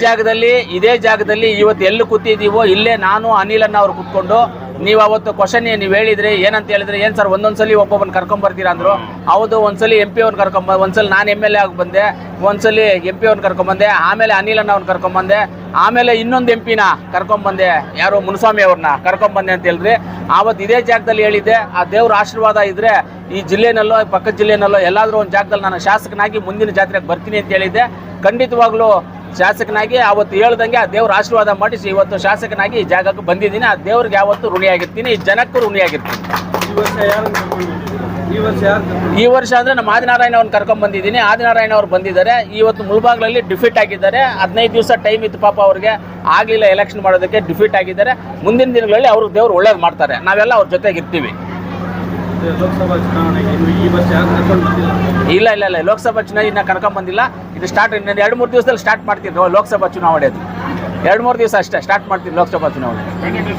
ಜಾಗದಲ್ಲಿ, ಇದೇ ಜಾಗದಲ್ಲಿ ಇವತ್ತು ಎಲ್ಲಿ ಕೂತಿದ್ದೀವೋ, ಇಲ್ಲೇ ನಾನು ಅನಿಲನ್ನ ಅವ್ರು ಕುತ್ಕೊಂಡು ನೀವು ಅವತ್ತು ಕ್ವಶನ್ ನೀವು ಹೇಳಿದ್ರಿ, ಏನಂತ ಹೇಳಿದ್ರೆ, ಏನ್ ಸರ್ ಒಂದೊಂದ್ಸಲಿ ಒಬ್ಬೊಬ್ಬನ ಕರ್ಕೊಂಡ್ ಬರ್ತೀರಾ ಅಂದ್ರು. ಹೌದು, ಒಂದ್ಸಲಿ ಎಂ ಪಿ ಅವ್ನ ಕರ್ಕೊಂಡ್ ಒಂದ್ಸಲಿ ನಾನು ಎಂ ಎಲ್ ಎ ಆಗಿ ಬಂದೆ, ಒಂದ್ಸಲಿ ಎಂ ಪಿ ಅವ್ನ ಕರ್ಕೊಂಡ್ ಬಂದೆ, ಆಮೇಲೆ ಅನಿಲನ್ನ ಅವ್ನ ಕರ್ಕೊಂಬಂದೆ ಆಮೇಲೆ ಇನ್ನೊಂದು ಎಂ ಪಿನ ಕರ್ಕೊಂಡ್ ಬಂದೆ, ಯಾರು ಮುನಸ್ವಾಮಿ ಅವ್ರನ್ನ ಕರ್ಕೊಂಡ್ ಬಂದೆ ಅಂತ ಹೇಳಿದ್ರಿ ಆವತ್ತು ಇದೇ ಜಾಗದಲ್ಲಿ ಹೇಳಿದ್ದೆ, ಆ ದೇವ್ರ ಆಶೀರ್ವಾದ ಇದ್ರೆ ಈ ಜಿಲ್ಲೆನಲ್ಲೋ, ಪಕ್ಕದ ಜಿಲ್ಲೆನಲ್ಲೋ, ಎಲ್ಲಾದ್ರೂ ಒಂದು ಜಾಗದಲ್ಲಿ ನಾನು ಶಾಸಕನಾಗಿ ಮುಂದಿನ ಜಾತ್ರೆಗೆ ಬರ್ತೀನಿ ಅಂತ ಹೇಳಿದ್ದೆ. ಖಂಡಿತವಾಗ್ಲೂ ಶಾಸಕನಾಗಿ ಅವತ್ತು ಹೇಳ್ದಂಗೆ ಆ ದೇವ್ರ ಆಶೀರ್ವಾದ ಮಾಡಿಸಿ ಇವತ್ತು ಶಾಸಕನಾಗಿ ಈ ಜಾಗಕ್ಕೆ ಬಂದಿದ್ದೀನಿ. ಆ ದೇವ್ರಿಗೆ ಯಾವತ್ತು ಋಣಿಯಾಗಿರ್ತೀನಿ. ಈ ಜನಕ್ಕೂ ಋಣಿಯಾಗಿರ್ತೀನಿ. ಈ ವರ್ಷ ಅಂದ್ರೆ ನಮ್ಮ ಆದಿನಾರಾಯಣ ಅವ್ರನ್ನ ಕರ್ಕೊಂಡ್ ಬಂದಿದ್ದೀನಿ ಆದಿನಾರಾಯಣ ಅವ್ರು ಬಂದಿದ್ದಾರೆ. ಇವತ್ತು ಮುಳಬಾಗ್ಲಲ್ಲಿ ಡಿಫೀಟ್ ಆಗಿದ್ದಾರೆ. ಹದಿನೈದು ದಿವಸ ಟೈಮ್ ಇತ್ತು ಪಾಪ ಅವ್ರಿಗೆ. ಆಗಲಿಲ್ಲ ಎಲೆಕ್ಷನ್ ಮಾಡೋದಕ್ಕೆ ಡಿಫೀಟ್ ಆಗಿದ್ದಾರೆ. ಮುಂದಿನ ದಿನಗಳಲ್ಲಿ ಅವರು ದೇವ್ರು ಒಳ್ಳೇದು ಮಾಡ್ತಾರೆ. ನಾವೆಲ್ಲ ಅವ್ರ ಜೊತೆಗೆ ಇರ್ತೀವಿ ಲೋಕಸಭಾ ಚುನಾವಣೆಗೆ ಇನ್ನು ಈ ವರ್ಷ ಯಾರು ಕರ್ಕೊಂಡು ಬಂದಿಲ್ಲ? ಇಲ್ಲ ಇಲ್ಲ ಇಲ್ಲ. ಲೋಕಸಭಾ ಚುನಾವಣೆ ಇನ್ನ ಕರ್ಕೊಂಡ್ ಬಂದಿಲ್ಲ. ಇದು ಸ್ಟಾರ್ಟ್ ಇನ್ನೊಂದು ಎರಡು ಮೂರು ದಿವಸದಲ್ಲಿ ಸ್ಟಾರ್ಟ್ ಮಾಡ್ತಿದ್ರು ಲೋಕಸಭಾ ಚುನಾವಣೆ ಅದು. ಎರಡು ಮೂರು ದಿವಸ ಅಷ್ಟೇ ಸ್ಟಾರ್ಟ್ ಮಾಡ್ತೀವಿ ಲೋಕಸಭಾ ಚುನಾವಣೆ.